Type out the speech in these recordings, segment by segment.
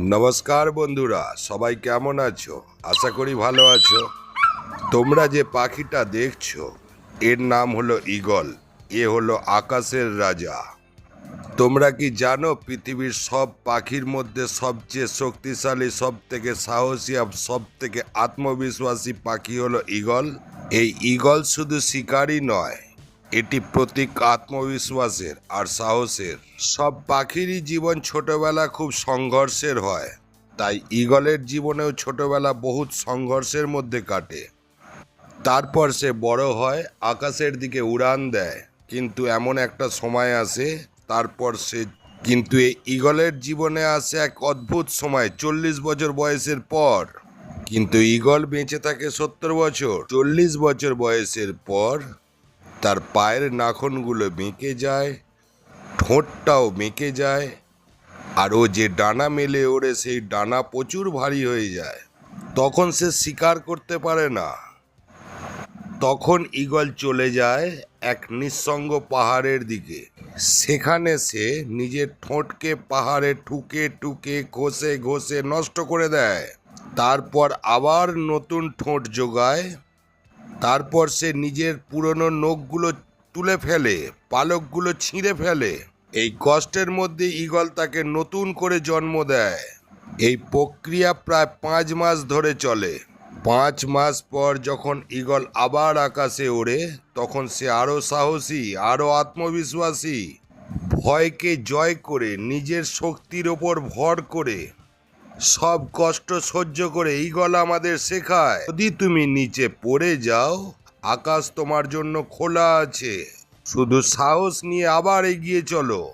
নমস্কার বন্ধুরা, সবাই কেমন আছো? আশা করি ভালো আছো। তোমরা যে পাখিটা দেখছ, এর নাম হলো ঈগল, এ হলো আকাশের রাজা। তোমরা কি জানো পৃথিবীর সব পাখির মধ্যে সবচেয়ে শক্তিশালী সব থেকে সাহসী আর সব থেকে আত্মবিশ্বাসী পাখি হলো ঈগল? এই ঈগল শুধু শিকারই নয় এটি প্রতীক আত্মবিশ্বাসের আর সাহসের। সব পাখিরই জীবন ছোটবেলা খুব সংঘর্ষের হয়। তাই ঈগলের জীবনেও ছোটবেলা বহুত সংঘর্ষের মধ্যে কাটে। তারপর সে বড় হয়, আকাশের দিকে উড়ান দেয়। কিন্তু এমন একটা সময় আসে, তারপর সে কিন্তু এই ঈগলের জীবনে আসে এক অদ্ভুত সময়, চল্লিশ বছর বয়সের পর। কিন্তু ঈগল বেঁচে থাকে সত্তর বছর। চল্লিশ বছর বয়সের পর তার পায়ের নাখনগুলো বেঁকে যায়, ঠোঁটটাও বেঁকে যায়, আর ও যে ডানা মেলে ওড়ে সেই ডানা প্রচুর ভারী হয়ে যায়। তখন সে শিকার করতে পারে না। তখন ঈগল চলে যায় এক নিঃসঙ্গ পাহাড়ের দিকে। সেখানে সে নিজের ঠোঁটকে পাহাড়ে ঠুকে টুকে ঘষে ঘষে নষ্ট করে দেয়। তারপর আবার নতুন ঠোঁট জোগায়। তারপর সে নিজের পুরনো নখগুলো তুলে ফেলে, পালকগুলো ছিঁড়ে ফেলে। এই কষ্টের মধ্যে ঈগল তাকে নতুন করে জন্ম দেয়। এই প্রক্রিয়া প্রায় পাঁচ মাস ধরে চলে। পাঁচ মাস পর যখন ঈগল আবার আকাশে ওড়ে, তখন সে আরও সাহসী আরও আত্মবিশ্বাসী, ভয়কে জয় করে, নিজের শক্তির ওপর ভর করে সব কষ্ট সহ্য করে ঈগল আমাদের শেখায়। যদি তুমি নিচে পড়ে যাও, আকাশ তোমার জন্য খোলা আছে। শুধু সাহস নিয়ে আবার এগিয়ে চলো।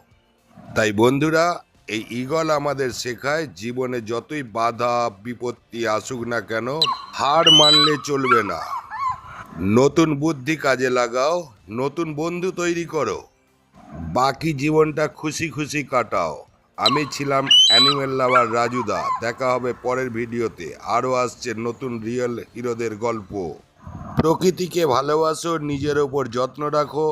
তাই বন্ধুরা, এই ঈগল আমাদের শেখায়, জীবনে যতই বাধা, বিপত্তি আসুক না কেন, হার মানলে চলবে না। নতুন বুদ্ধি কাজে লাগাও, নতুন বন্ধু তৈরি করো। বাকি জীবনটা খুশি খুশি কাটাও। আমি ছিলাম অ্যানিমেল লাভার রাজুদা দেখা হবে পরের ভিডিওতে। আরও আসছে নতুন রিয়েল হিরোদের গল্প। প্রকৃতিকে ভালোবাসো, নিজের ওপর যত্ন রাখো